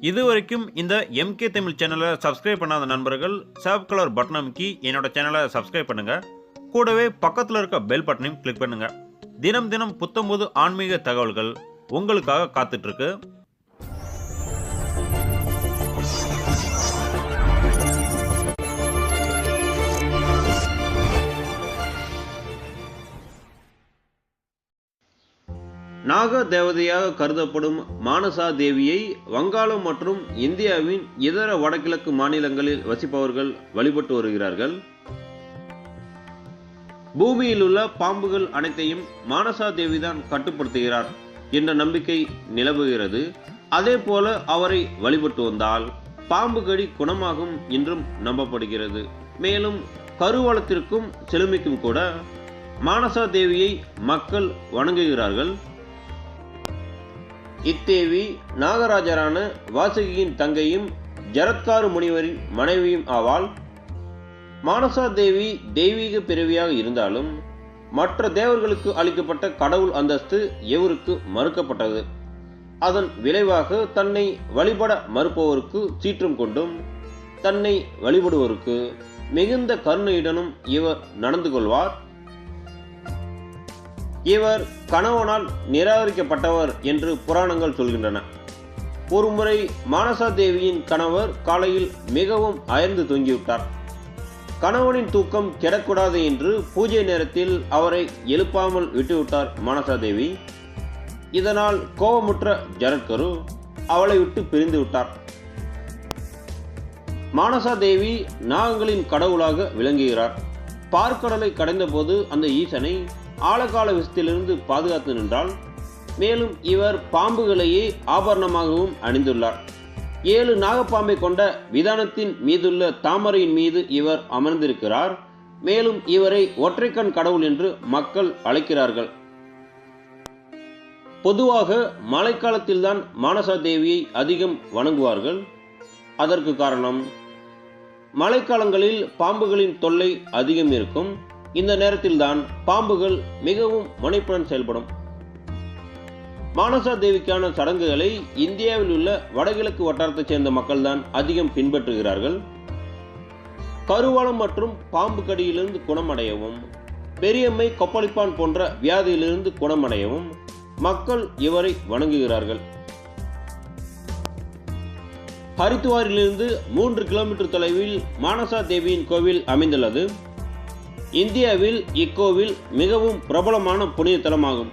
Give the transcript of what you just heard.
இது வரைக்கும் இந்த எம்கே தமிழ் சேனலை சப்ஸ்கிரைப் பண்ணாத நண்பர்கள் சேவ் கலர் பட்டன் அமுக்கி என்னோட சேனலை சப்ஸ்கிரைப் பண்ணுங்க. கூடவே பக்கத்தில் இருக்க பெல் பட்டனையும் கிளிக் பண்ணுங்க. தினம் தினம் புத்தம்போது ஆன்மீக தகவல்கள் உங்களுக்காக காத்துட்டு நாக தேவதையாக கருதப்படும் மானசா தேவியை வங்காளம் மற்றும் இந்தியாவின் இதர வடகிழக்கு மாநிலங்களில் வசிப்பவர்கள் வழிபட்டு வருகிறார்கள். பூமியில் உள்ள பாம்புகள் அனைத்தையும் மானசா தேவிதான் கட்டுப்படுத்துகிறார் என்ற நம்பிக்கை நிலவுகிறது. அதே போல அவரை வழிபட்டு வந்தால் பாம்பு கடி குணமாகும் என்றும் நம்பப்படுகிறது. மேலும் கருவளத்திற்கும் செழுமைக்கும் கூட மானசா தேவியை மக்கள் வணங்குகிறார்கள். இத்தேவி நாகராஜரான வாசுகியின் தங்கையும் ஜரத்காரு முனிவரின் மனைவியும் ஆவாள். மானசா தேவி தெய்வீக பிறவியாக இருந்தாலும் மற்ற தேவர்களுக்கு அளிக்கப்பட்ட கடவுள் அந்தஸ்து எவருக்கு மறுக்கப்பட்டது? அதன் விளைவாக தன்னை வழிபட மறுப்பவருக்கு சீற்றம் கொண்டும் தன்னை வழிபடுவோருக்கு மிகுந்த கருணையுடனும் இவர் நடந்து கொள்வார். இவர் கணவனால் நிராகரிக்கப்பட்டவர் என்று புராணங்கள் சொல்கின்றன. ஒருமுறை மானசா தேவியின் கணவர் காலையில் மிகவும் அயர்ந்து தொங்கிவிட்டார். கணவனின் தூக்கம் கெடக்கூடாது என்று பூஜை நேரத்தில் அவரை எழுப்பாமல் விட்டுவிட்டார் மானசா தேவி. இதனால் கோபமுற்ற ஜரத்கரு அவளை விட்டு பிரிந்து விட்டார். மானசா தேவி நாகங்களின் கடவுளாக விளங்குகிறார். பார்க்கடலை கடைந்தபோது அந்த ஈசனை ஆழகால விஷத்திலிருந்து பாதுகாத்து நின்றால் மேலும் இவர் பாம்புகளையே ஆபரணமாகவும் அணிந்துள்ளார். ஏழு நாகப்பாம்பை கொண்ட விதானத்தின் மீதுள்ள தாமரையின் மீது இவர் அமர்ந்திருக்கிறார். மேலும் இவரை ஒற்றைக்கண் கடவுள் என்று மக்கள் அழைக்கிறார்கள். பொதுவாக மழைக்காலத்தில்தான் மானசா தேவியை அதிகம் வணங்குவார்கள். அதற்கு காரணம் மழைக்காலங்களில் பாம்புகளின் தொல்லை அதிகம் இருக்கும். இந்த நேரத்தில்தான் பாம்புகள் மிகவும் முனைப்புடன் செயல்படும். மானசா தேவிக்கான சடங்குகளை இந்தியாவில் உள்ள வடகிழக்கு வட்டாரத்தைச் சேர்ந்த மக்கள்தான் அதிகம் பின்பற்றுகிறார்கள். கருவாளம் மற்றும் பாம்பு கடியிலிருந்து குணமடையவும் பெரியம்மை கொப்பளிப்பான் போன்ற வியாதியிலிருந்து குணமடையவும் மக்கள் இவரை வணங்குகிறார்கள். ஹரித்துவாரிலிருந்து மூன்று கிலோமீட்டர் தொலைவில் மானசா தேவியின் கோவில் அமைந்துள்ளது. இந்தியாவில் இக்கோவில் மிகவும் பிரபலமான புனித தலமாகும்